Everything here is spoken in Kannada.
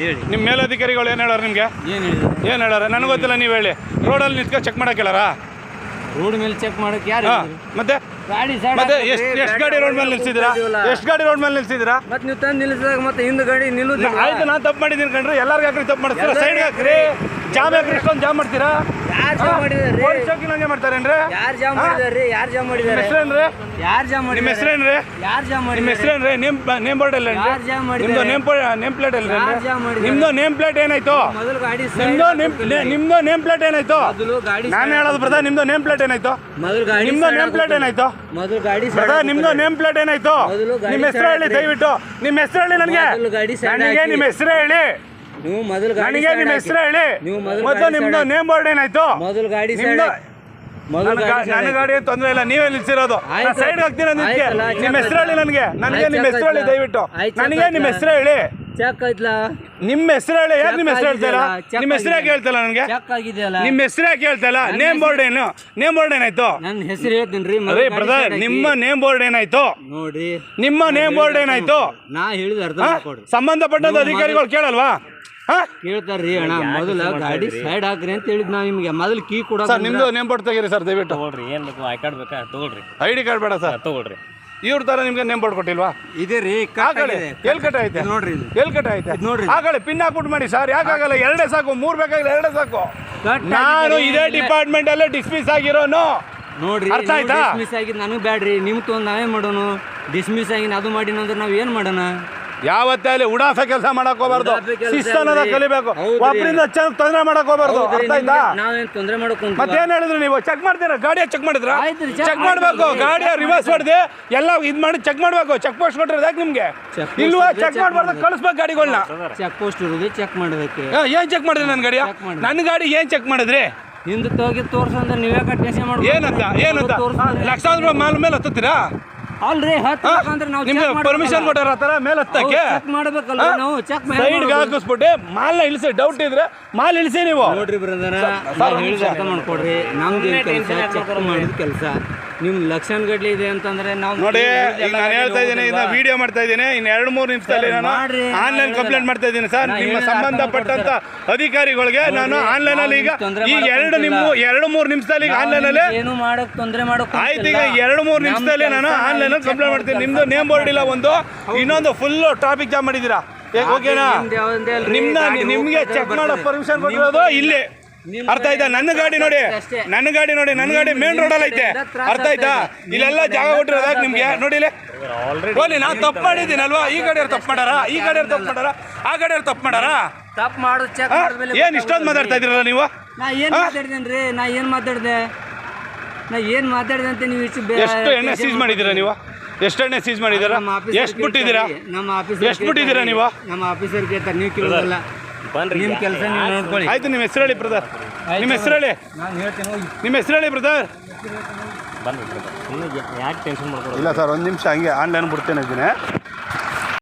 ಹೇಳಿ. ನಿಮ್ಮ ಮೇಲಧಿಕಾರಿಗಳು ಏನು ಹೇಳಾರ ನಿಮಗೆ? ಏನು ಹೇಳಿದ್ರು? ಏನು ಹೇಳಾರ? ನನಗೆ ಗೊತ್ತಿಲ್ಲ ನೀವು ಹೇಳಿ. ರೋಡಲ್ಲಿ ನಿಂತ್ಕೊಂಡು ಚೆಕ್ ಮಾಡಕ್ಕೆ ಹೇಳಾರ? ರೋಡ್ ಮೇಲೆ ಚೆಕ್ ಮಾಡಕ್ಕೆ ಯಾರು ಹಾಂ ಮತ್ತೆ? ಗಾಡಿ ಸೈಡ್ ಮತ್ತೆ ಎಷ್ಟು ಎಷ್ಟು ಗಾಡಿ ರೋಡ್ ಮೇಲೆ ನಿಲ್ಸಿದ್ದೀರಾ ಎಷ್ಟು ಗಾಡಿ ರೋಡ್ ಮೇಲೆ ನಿಲ್ಸಿದ್ದೀರಾ ಮತ್ತೆ ನೀವು ತಂದು ನಿಲ್ಲಿಸಿದಾಗ ಮತ್ತೆ ಹಿಂದೆ ಗಾಡಿ ನಿಲ್ಲುದಿಲ್ಲ ಆಯ್ತು ನಾನು ತಪ್ಪು ಮಾಡಿದ್ದೀನಿ ಕಣ್ರಿ. ಎಲ್ಲರಿಗೂ ಹಾಕ್ರಿ ತಪ್ಪು ಮಾಡಿಸ್ತೀರಾ? ಸೈಡ್ಗೆ ಹಾಕ್ರಿ. ಜಾಮ್ ಯಾಕೆ ಇಷ್ಟೊಂದು ಜಾಮ್ ಮಾಡ್ತೀರಾ? ಯಾರು ಜಾಮ್ ಮಾಡಿದಾರೆ ಪೊಲೀಸ್ ನಂಗೆ ಮಾಡ್ತಾರೇನ್ರಿ? ಯಾರು ಜಾಮ್ ಮಾಡಿದಾರೆ ಯಾರು ಜಾಮ್ ನಿಮ್ಮ ಮಾಡಿದಾರೆ ಹೆಸರೇನ್ರಿ? ಯಾರು ಜಾಮ್ ನಿಮ್ಮ ಮಾಡಿದಾರೆ ಹೆಸರೇನ್ರಿ? ಯಾರು ಜಾಮ್ ನಿಮ್ಮ ಮಾಡಿದಾರೆ ಹೆಸರೇನ್ರಿ? ನೇಮ್ ನೇಮ್ ಬೋರ್ಡ್ ಎಲ್ಲ ಯಾರು ಜಾಮ್ ನಿಮ್ದು ಮಾಡಿದಾರೆ ನೇಮ್ ನೇಮ್ ಪ್ಲೇಟ್ ಅಲ್ಲ ಯಾರು ಜಾಮ್ ನಿಮ್ದು ನೇಮ್ ಪ್ಲೇಟ್ ಏನಾಯ್ತು? ಮೊದಲು ಗಾಡಿ ನಿಮ್ದು ನೇಮ್ ನಿಮ್ದು ನೇಮ್ ಪ್ಲೇಟ್ ಏನಾಯ್ತು? ಮೊದಲು ಗಾಡಿ ನಾನು ಹೇಳೋದು ಬ್ರದರ್ ನಿಮ್ಮದು ನೇಮ್ ಪ್ಲೇಟ್ ಏನಾಯ್ತು? ಮೊದಲು ಗಾಡಿ ನಿಮ್ದು ನೇಮ್ ಪ್ಲೇಟ್ ಏನಾಯ್ತು? ಮೊದಲು ಗಾಡಿ ಬ್ರದರ್ ನಿಮ್ದು. ನೇಮ್ ಪ್ಲೇಟ್ ಏನಾಯ್ತು? ನಿಮ್ಮ ಹೆಸರು ಹೇಳಿ ದಯವಿಟ್ಟು. ನಿಮ್ಮ ಹೆಸರು ಹೇಳಿ ನನಗೆ. ನನಗೆ ನಿಮ್ಮ ಹೆಸರು ಹೇಳಿ. ನೀವು ಮೊದಲು ನನಗೆ ನಿಮ್ಮ. ಹೆಸರು ಹೇಳಿ. ನೀವು ಮೊದಲು ಮತ್ತು ನಿಮ್ದು ನೇಮ್ ಬೋರ್ಡ್ ಏನಾಯ್ತು? ಮೊದಲು ಗಾಡಿ ಸೈಡ್ ನಿಮ್ದು ಮೊದಲು ನನ್ನ ಗಾಡಿ ಏನು ತೊಂದರೆ ಇಲ್ಲ ನೀವೇ ನಿಲ್ಸಿರೋದು. ಸೈಡ್ ಅದಕ್ಕೆ ಆಯ್ತಲ್ಲ, ನಿಮ್ಮ ಹೆಸರು ಹೇಳಿ ನನಗೆ. ನನಗೆ ನಿಮ್ಮ ಹೆಸರು ಹೇಳಿ ದಯವಿಟ್ಟು. ನನಗೆ ನಿಮ್ಮ. ಹೆಸರು ಹೇಳಿ. ಚೆಕ್ ಆಯ್ತಲ್ಲ. ನಿಮ್ಮ ಹೆಸರು ಹೇಳಿ ಯಾಕೆ ನಿಮ್ಮ ಹೆಸರು ಹೇಳ್ತಾರ? ನಿಮ್ಮ ಹೆಸರು ಯಾಕೆ. ಹೇಳ್ತಲ್ಲ ನನಗೆ? ಚೆಕ್ ಆಗಿದೆಯಲ್ಲ ನಿಮ್ಮ ಹೆಸರು ಯಾಕೆ ಹೇಳ್ತಲ್ಲ? ನೇಮ್ ಬೋರ್ಡ್ ಏನು? ನೇಮ್ ಬೋರ್ಡ್ ಏನಾಯ್ತು? ನನ್ನ ಹೆಸರು ಹೇಳ್ತೀನಿ ರೀ ಅದೇ ಬ್ರದರ್ ನಿಮ್ಮ ನೇಮ್ ಬೋರ್ಡ್ ಏನಾಯ್ತು? ನೋಡಿ. ನಿಮ್ಮ ನೇಮ್ ಬೋರ್ಡ್ ಏನಾಯ್ತು? ನಾ ಹೇಳಿದ ಅರ್ಥ ಹಾ? ಮಾಡ್ಕೊಡ್ರಿ ಸಂಬಂಧಪಟ್ಟಂತ ಅಧಿಕಾರಿಗಳು ಕೇಳಲ್ವಾ? ಕೇಳ್ತಾರ್ರಿ ಅಣ್ಣ ಮೊದಲ ಗಾಡಿ ಸೈಡ್ ಹಾಕ್ರಿ ಅಂತ ಹೇಳಿದ್ ನಾ ನಿಮ್ಗೆ. ಮೊದಲು ಕೀ ಕೊಡ ಸರ್ ನಿಮ್ದು ನೇಮ್ ಬೋರ್ಡ್ ತೆಗೀರಿ ಸರ್ ದಯವಿಟ್ಟು. ತಗೊಳ್ರಿ ಏನ್ ಬೇಕು ಐ ಕಾರ್ಡ್ ಬೇಕಾ? ತಗೊಳ್ರಿ. ಐ ಡಿ ಕಾರ್ಡ್ ಬೇಡ ಸರ್. ತಗೊಳ್ರಿ. ಇವ್ರ ತರ ನಿಮ್ಗೆ ನೇಮ್ ಬೋರ್ಡ್ ಕೊಟ್ಟಿಲ್ವಾ? ಇದೆ ರೀ ಆಗಲಿ ಎಲ್ ಕಟ್ ಐತೆ ಇದು ನೋಡ್ರಿ ಇದು. ಎಲ್ ಕಟ್ ಐತೆ ಇದು ನೋಡ್ರಿ. ಆಗಲಿ ಪಿನ್ ಹಾಕ್ಬಿಟ್ಟು ಮಾಡಿ ಸರ್ ಯಾಕಾಗಲ್ಲ ಎರಡೇ ಸಾಕು ಮೂರ್ ಬೇಕಾಗಿಲ್ಲ ಎರಡೇ ಸಾಕು. ಕಟ್ ನಾನು ಆಗಿದೆ, ಇದೇ. ಡಿಪಾರ್ಟ್ಮೆಂಟ್ ಅಲ್ಲೇ ಡಿಸ್ಮಿಸ್ ಆಗಿರೋನು. ನೋಡ್ರಿ ಅರ್ಥ ಆಯ್ತಾ? ಡಿಸ್ಮಿಸ್ ಆಗಿದ್ ನನಗೆ ಬ್ಯಾಡ್ರಿ ನಿಮ್ ತೊಂದ್ ನಾವೇ ಮಾಡೋನು. ಡಿಸ್ಮಿಸ್ ಆಗಿ ಅದು ಮಾಡಿನ ಅಂದ್ರೆ ನಾವ್ ಏನ್ ಮಾಡೋಣ? ಯಾವತ್ತೇ ಅಲ್ಲಿ ಉಡಾಸ ಕೆಲಸ ಮಾಡಕ್ ಹೋಗ್ಬಾರ್ದು. ಶಿಸ್ತನ್ನ ಶಿಸ್ತನದ ಕಲಿಬೇಕು. ಒಬ್ಬರಿಂದ ಚೆನ್ನಾಗಿ ತೊಂದರೆ ಮಾಡಕ್ ಹೋಗ್ಬಾರ್ದು. ಅರ್ಥ ಆಯ್ತಾ? ತೊಂದ್ರೆ ಮಾಡೋಕೊಂತ ಮತ್ತೇನ್ ಹೇಳಿದ್ರು ನೀವು? ಚೆಕ್ ಮಾಡ್ತೀರಾ? ಗಾಡಿಯ ಚೆಕ್ ಮಾಡಿದ್ರ? ಚೆಕ್ ಮಾಡ್ಬೇಕು. ಗಾಡಿಯ ರಿವರ್ಸ್ ಹೊಡೆದು ಎಲ್ಲ ಇದ್ ಮಾಡಿ ಚೆಕ್ ಮಾಡ್ಬೇಕು. ಚೆಕ್ ಪೋಸ್ಟ್ ಕೊಟ್ಟಿರೋದು ಯಾಕೆ ನಿಮ್ಗೆ? ಇಲ್ವಾ? ಚೆಕ್ ಮಾಡ್ಬಾರ್ದು. ಕಳಿಸ್ಬೇಕು ಗಾಡಿಗಳನ್ನ ಚೆಕ್ ಪೋಸ್ಟ್ ಇರೋದು ಚೆಕ್ ಮಾಡ್ಬೇಕು. ಏನ್ ಚೆಕ್ ಮಾಡಿದ್ರಿ ನನ್ನ ಗಾಡಿಯ. ನನ್ನ ಗಾಡಿ ಏನ್ ಚೆಕ್ ಮಾಡಿದ್ರಿ? ಹಿಂದೆ ಹೋಗಿ ತೋರ್ಸಂದ್ರೆ ನೀವೇ ಕಟ್ಟೆಸಿ ಮಾಡಿ ಏನಂತ? ಏನಂತ? ಲಕ್ಷಾಂತರ ರೂಪಾಯಿ ಮಾಲ್ ಮೇಲೆ ಹತ್ತುತ್ತೀರಾ? ಅಲ್ರಿ ನಾವು ನಿಮ್ಗೆ ಪರ್ಮಿಷನ್ ಕೊಟ್ಟಾರ ಆ ಥರ? ಮೇಲೆ ಹತ್ತಕ್ಕೆ? ಚೆಕ್ ಮಾಡ್ಬೇಕಲ್ಲ ನಾವು ಚೆಕ್ ಸೈಡ್ಗೆ ಹಾಕಿಸ್ಬಿಟ್ಟು ಮಾಲ್ನ ಇಳಿಸಿ ಡೌಟ್ ಇದ್ರೆ ಮಾಲ್ ಇಳಿಸಿ ನೀವು. ನೋಡ್ರಿ ಬ್ರದರ ನಾವು ಹೇಳಿದ ಅರ್ಥ ಮಾಡ್ಕೊಡ್ರಿ. ನಮ್ದು ಕೆಲಸ? ಚೆಕ್ ಮಾಡಿದ ಕೆಲಸ. ನಿಮ್ ಲಕ್ಷಣ ಗಡ್ಲಿ ಇದೆ ಅಂತಂದ್ರೆ ನಾವು ನೋಡಿ ಈಗ ನಾನು ಹೇಳ್ತಾ ಇದ್ದೀನಿ ಇನ್ನ ವಿಡಿಯೋ ಮಾಡ್ತಾ ಇದ್ದೀನಿ ಇನ್ನು ಎರಡು ಮೂರು ನಿಮಿಷದಲ್ಲಿ ನಾನು ಮಾಡ್ರಿ, ಆನ್ಲೈನ್ ಕಂಪ್ಲೇಂಟ್ ಮಾಡ್ತಾ ಇದ್ದೀನಿ ಸರ್. ನಿಮ್ಮ ಸಂಬಂಧಪಟ್ಟಂತ ಅಧಿಕಾರಿಗಳಿಗೆ ನಾನು ಆನ್ಲೈನ್ ಅಲ್ಲಿ ಈಗ ಈ ಎರಡು. ನಿಮ್ಮ ಎರಡು ಮೂರು ನಿಮಿಷದಲ್ಲಿ ಈಗ ಆನ್ಲೈನ್ ಅಲ್ಲಿ ಏನು ಮಾಡಕ್ ತೊಂದ್ರೆ ಮಾಡಕ್ ಆಯ್ತು ಈಗ ಎರಡು ಮೂರು ನಿಮಿಷದಲ್ಲಿ ನಾನು ಆನ್ಲೈನ್ ಅಲ್ಲಿ ಕಂಪ್ಲೇಂಟ್ ಮಾಡ್ತೀನಿ. ನಿಮ್ದು ನೇಮ್ ಬೋರ್ಡ್ ಇಲ್ಲ ಒಂದು. ಇನ್ನೊಂದು ಫುಲ್ ಟ್ರಾಫಿಕ್ ಜಾಮ್ ಮಾಡಿದ್ದೀರಾ? ಏ, ಓಕೆನಾ? ನಿಮ್ಮ ನಿಮ್ನ ನಿಮ್ಗೆ ಚೆಕ್ ಮಾಡೋ ಪರ್ಮಿಷನ್ ಕೊಟ್ಟಿರೋದು ಇಲ್ಲಿ. ಅರ್ಥ ಆಯ್ತಾ? ನನ್ನ ಗಾಡಿ ನೋಡಿ. ನನ್ನ ಗಾಡಿ ನೋಡಿ. ನನ್ನ ಗಾಡಿ ಮೇನ್ ರೋಡ್ ಅಲ್ಲಿ ಐತೆ. ಅರ್ಥ ಆಯ್ತಾ? ಇಲ್ಲೆಲ್ಲ ಜಾಗ ಕೊಟ್ಟಿರೋದ ನಿಮ್ಗೆ? ನೋಡಿ ಇಲ್ಲಿ. ಆಲ್ರೆಡಿ ಓಲಿ ನಾನು ತಪ್ಪು ಮಾಡಿದ್ದೀನಿ ಅಲ್ವಾ ಈ ಗಾಡಿಯವ್ರು ತಪ್ಪು ಮಾಡಾರ? ಈ ಗಾಡಿಯವ್ರು ತಪ್ಪು ಮಾಡಾರ? ಆ ಗಾಡಿಯವ್ರು ತಪ್ಪು ಮಾಡಾರ? ತಪ್ಪು ಮಾಡೋದು ಚೆಕ್ ಏನ್ ಇಷ್ಟೊಂದು ಮಾತಾಡ್ತಾ ಇದ್ದೀರಲ್ಲ ನೀವು? ನಾ ಏನ್ ರೀ ನಾ ಏನು ಮಾತಾಡ್ದೆ? ನಾ ಏನು ಮಾತಾಡಿದೆ ಅಂತ ನೀವು ಇಷ್ಟು ಎಷ್ಟು ಎಣ್ಣೆ ಸೀಸ್ ಮಾಡಿದ್ದೀರಾ ನೀವು? ಎಷ್ಟು ಎಣ್ಣೆ ಸೀಸ್ ಮಾಡಿದ್ದೀರಾ? ಎಷ್ಟು ಬಿಟ್ಟಿದ್ದೀರಾ? ನಮ್ಮ ಆಫೀಸ್ ಎಷ್ಟು ಬಿಟ್ಟಿದ್ದೀರಾ ನೀವು? ನಮ್ಮ ಆಫೀಸರ್ ಕೇಳ್ತಾರೆ. ನೀವು ಕೇಳೋದಲ್ಲ. ಬನ್ರಿ ನಿಮ್ ಕೆಲಸ ನೀವು ನೋಡ್ಕೊಳ್ಳಿ. ಆಯ್ತು ನಿಮ್ಮ ಹೆಸರು ಹೇಳಿ ಬ್ರದರ್ ನಿಮ್ಮ ಹೆಸರು ಹೇಳಿ ನಾನು ಹೇಳ್ತೀನಿ ಹೋಗಿ ನಿಮ್ಮ ಹೆಸರು ಹೇಳಿ ಬ್ರದರ್ ಬನ್ರಿ ಸುಮ್ಮನೆ ಯಾಕೆ ಟೆನ್ಷನ್ ಮಾಡ್ಕೊಳ್ಳಿ ಇಲ್ಲ ಸರ್ ಒಂದು ನಿಮಿಷ ಹಂಗೆ ಆನ್ಲೈನ್ ಬಿಡ್ತೇನೆ ಇದ್ದೀನಿ